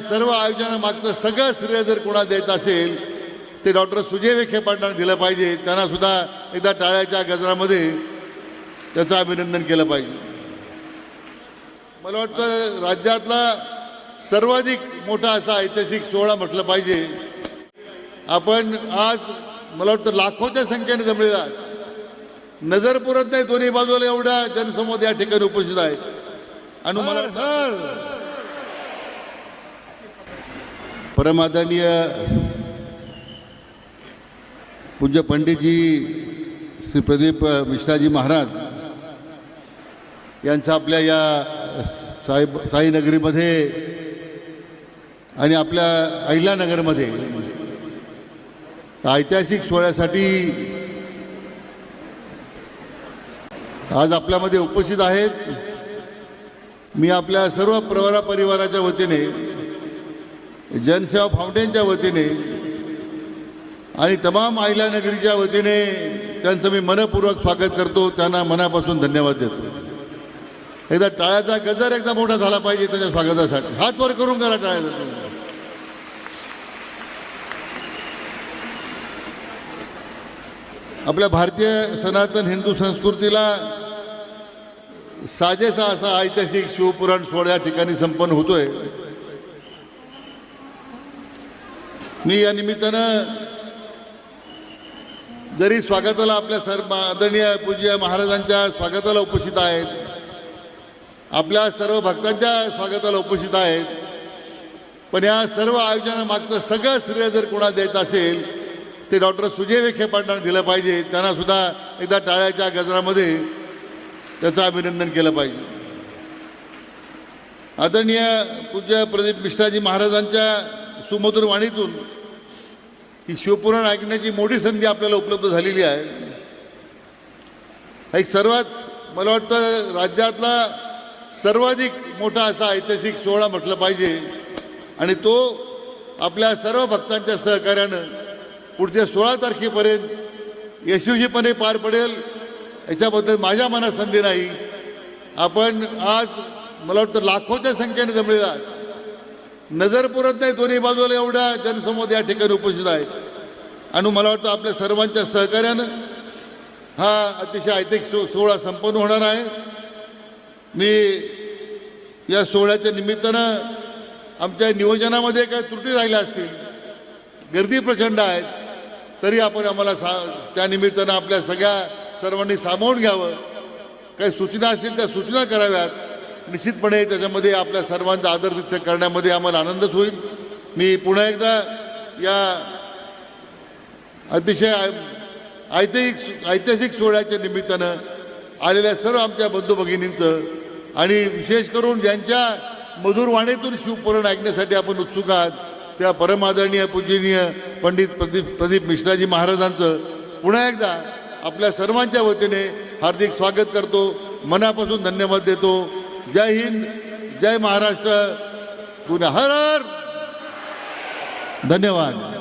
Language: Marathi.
सर्व आयोजनामागचं सगळं श्रेय जर कोणा देत असेल ते डॉक्टर सुजय विखे पाटलांना दिलं पाहिजे. त्यांना सुद्धा एकदा टाळ्याच्या गजरामध्ये त्याचं अभिनंदन केलं पाहिजे. मला वाटतं राज्यातला सर्वाधिक मोठा असा ऐतिहासिक सोहळा म्हटलं पाहिजे. आपण आज मला वाटतं लाखोच्या संख्येने जमलेला नजर पुरत नाही दोन्ही बाजूला एवढा जनसमूह या ठिकाणी उपस्थित आहे आणि मला परमादरणीय पूज्य पंडितजी श्री प्रदीप मिश्राजी महाराज यांचा आपल्या या साहेब साईनगरीमध्ये आणि आपल्या अहिल्यानगरमध्ये ऐतिहासिक सोहळ्यासाठी आज आपल्यामध्ये उपस्थित आहेत. मी आपल्या सर्व प्रवरा परिवाराच्या वतीने जनसेवा फाउंडेशनच्या वतीने आणि तमाम अहिल्यानगरीच्या वतीने त्यांचं मी मनपूर्वक स्वागत करतो. त्यांना मनापासून धन्यवाद देतो. एकदा टाळ्याचा गजर एकदा मोठा झाला पाहिजे त्याच्या स्वागतासाठी. हात वर करून करा टाळ्याचा आपल्या भारतीय सनातन हिंदू संस्कृतीला साजेसा असा ऐतिहासिक शिवपुराण सोहळा या ठिकाणी संपन्न होतोय. मी या निमित्तानं जरी स्वागताला आपल्या सर्व आदरणीय पूज्य महाराजांच्या स्वागताला उपस्थित आहेत आपल्या सर्व भक्तांच्या स्वागताला उपस्थित आहेत पण या सर्व आयोजनामागचं सगळं श्रेय जर कोणा देत असेल ते डॉक्टर सुजय विखे पाटलांना दिलं पाहिजे. त्यांना सुद्धा एकदा टाळ्याच्या गजरामध्ये त्याचं अभिनंदन केलं पाहिजे. आदरणीय पूज्य प्रदीप मिश्राजी महाराजांच्या सुमधुर वाणीतून ही शिवपुराण ऐकण्याची मोठी संधी आपल्याला उपलब्ध झालेली आहे. एक सर्वात मला वाटतं राज्यातला सर्वाधिक मोठा असा ऐतिहासिक सोहळा म्हटलं पाहिजे. आणि तो आपल्या सर्व भक्तांच्या सहकार्यानं पुढच्या सोळा तारखेपर्यंत यशस्वीपणे पार पडेल याच्याबद्दल माझ्या मनात संधी नाही. आपण आज मला वाटतं लाखोच्या संख्येने जमलेला आहे. नजर पुरत नाही दोन्ही बाजूला एवढा जनसमूह या ठिकाणी उपस्थित आहे आणि मला वाटतं आपल्या सर्वांच्या सहकार्यानं हा अतिशय ऐतिहासिक सो सोहळा संपन्न होणार आहे. मी या सोहळ्याच्या निमित्तानं आमच्या नियोजनामध्ये काय त्रुटी राहिल्या असतील गर्दी प्रचंड आहे तरी आपण आम्हाला सा त्या निमित्तानं आपल्या सगळ्या सर्वांनी सामावून घ्यावं. काही सूचना असतील त्या सूचना कराव्यात. निश्चितपणे त्याच्यामध्ये आपल्या सर्वांचा आदरातिथ्य करण्यामध्ये आम्हाला आनंदच होईल. मी पुन्हा एकदा या अतिशय ऐतिहिक ऐतिहासिक ऐतिहासिक सोहळ्याच्या निमित्तानं आलेल्या सर्व आमच्या बंधू भगिनींचं आणि विशेष करून ज्यांच्या मधुर वाणीतून शिवपुराण ऐकण्यासाठी आपण उत्सुक आहात त्या परमादरणीय पूजनीय पंडित प्रदीप प्रदीप मिश्राजी महाराजांचं पुन्हा एकदा आपल्या सर्वांच्या वतीने हार्दिक स्वागत करतो. मनापासून धन्यवाद देतो. जय हिंद जय महाराष्ट्र. पुन्हा हर हर. धन्यवाद.